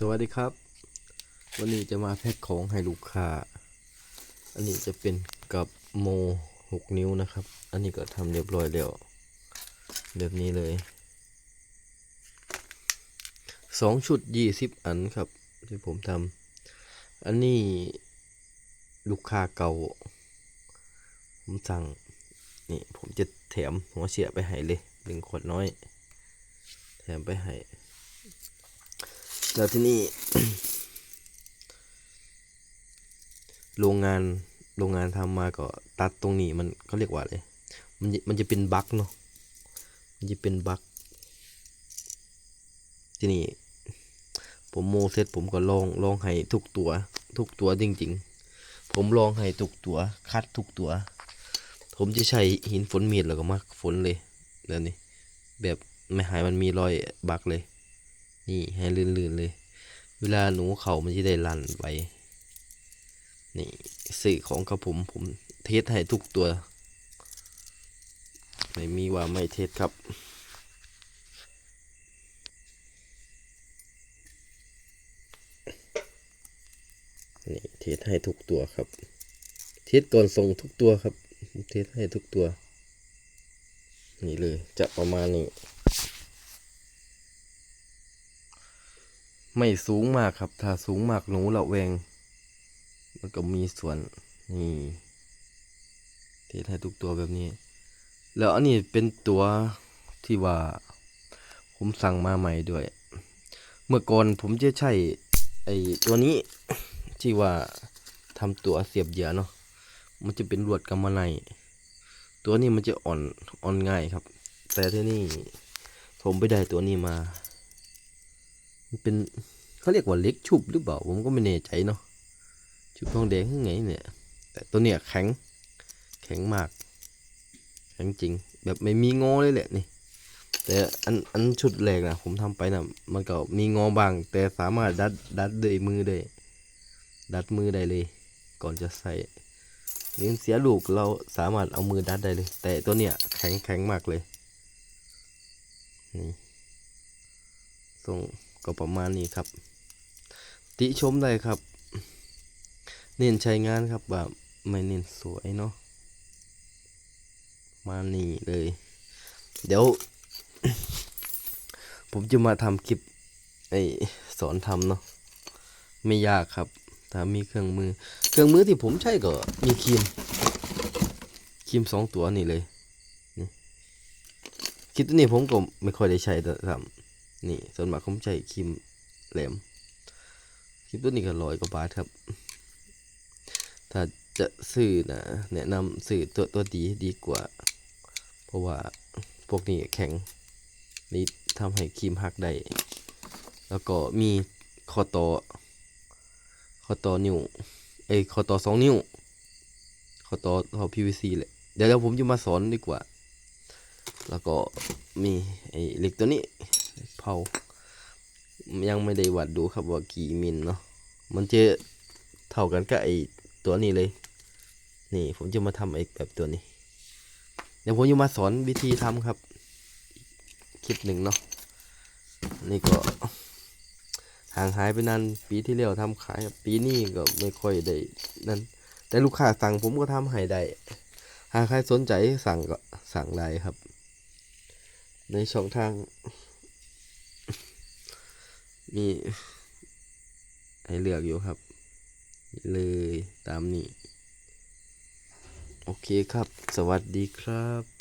สวัสดีครับ วันนี้จะมาแพ็คของให้ลูกค้า อันนี้จะเป็นกับโมหกนิ้วนะครับ อันนี้ก็ทำเรียบร้อยแล้วแบบนี้เลยสองชุดยี่สิบอันครับ ที่ผมทำอันนี้ลูกค้าเก่า ผมสั่ง นี่ผมจะแถมหัวเสียไปให้เลยหนึ่งขวดน้อย แถมไปให้ แล้วที่นี่โรงงานโรงงานทำมาก็ตัดตรงนี้มันเขาเรียกว่าอะไรมันจะมันจะเป็นบั๊กเนาะมันจะเป็นบั๊กที่นี่ผมโมเสร็จผมก็ลองลองให้ทุกตัวทุกตัวจริง ๆ ผมลองให้ทุกตัว คัดทุกตัว ผมจะใช้หินฝนมีดแล้วก็มาฝนเลยแล้วนี่แบบไม่หายมันมีรอยบั๊กเลย นี่ให้ลื่นๆเลย เวลาหนูเขามันจะได้ลันไป นี่สื่อของกระผมผมเทสให้ทุกตัว ไม่มีว่าไม่เทสครับนี่เทสให้ทุกตัวครับ เทสก่อนส่งทุกตัวครับ เทสให้ทุกตัว นี่เลยจะประมาณนี้ ไม่สูงมากครับ ถ้าสูงมากหนูระแวง มันก็มีส่วนนี่เทสให้ทุกตัวแบบนี้ แล้วอันนี้เป็นตัวที่ว่า ผมสั่งมาใหม่ด้วย เมื่อก่อนผมจะใช้ไอ้ตัวนี้ที่ว่าทำตัวเสียบเหยื่อเนาะมันจะเป็นลวดกำมะไนตัวนี้มันจะอ่อนอ่อนง่ายครับ แต่ที่นี่ผมไปได้ตัวนี้มา มันเป็นเขาเรียกว่าเล็กชุบหรือเปล่า ผมก็ไม่แน่ใจเนาะชุบทองแดงยังไงเนี่ย แต่ตัวเนี้ยแข็ง แข็งมาก แข็งจริง แบบไม่มีงอเลยแหละนี่ แต่อันอันชุดแรกนะผมทำไปนะมันก็มีงอบาง แต่สามารถดัดดัดด้วยมือได้ ดัดมือได้เลย ก่อนจะใส่เลี้ยงเสียลูกเราสามารถเอามือดัดได้เลย แต่ตัวเนี้ยแข็งแข็งมากเลยนี่ ส่งก็ประมาณนี้ครับ ติชมได้ครับ เน้นใช้งานครับแบบไม่เน้นสวยเนาะมานี่เลย เดี๋ยว ผมจะมาทำคลิปไอสอนทำเนาะไม่ยากครับถ้ามีเครื่องมือ เครื่องมือที่ผมใช้ก็มีครีมครีมสองตัวนี่เลยนี่คลิปตัวนี้ผมก็ไม่ค่อยได้ใช้แต่ทำ นี่ส่วนมากผมใช้ครีมแหลมคลิปตัวนี้ก็ร้อยกว่าบาทครับ ถ้าจะซื้อนะแนะนำซื้อตัวตัวดีดีกว่า เพราะว่าพวกนี้แข็ง นี่ทำให้ครีมหักได้ แล้วก็มีคอต่อคอต่อนิ้ว เอ้คอต่อสองนิ้วคอต่อท่อ PVC แหละเดี๋ยเดี๋ยวผมจะมาสอนดีกว่า แล้วก็มีไอ้เหล็กตัวนี้ เผา ยังไม่ได้วัดดูครับว่ากี่มิลเนาะมันจะเท่ากันกับไอตัวนี้เลย นี่ผมจะมาทำไอแบบตัวนี้ เดี๋ยวผมจะมาสอนวิธีทำครับ คลิปหนึ่งเนาะนี่ก็ห่างหายไปนานปีที่แล้วทำขายปีนี้ก็ไม่ค่อยได้นั่นแต่ลูกค้าสั่งผมก็ทำให้ได้หากใครสนใจสั่งก็สั่งได้ครับ ในช่องทาง มีให้เลือกอยู่ครับ เลยตามนี้ โอเคครับ สวัสดีครับ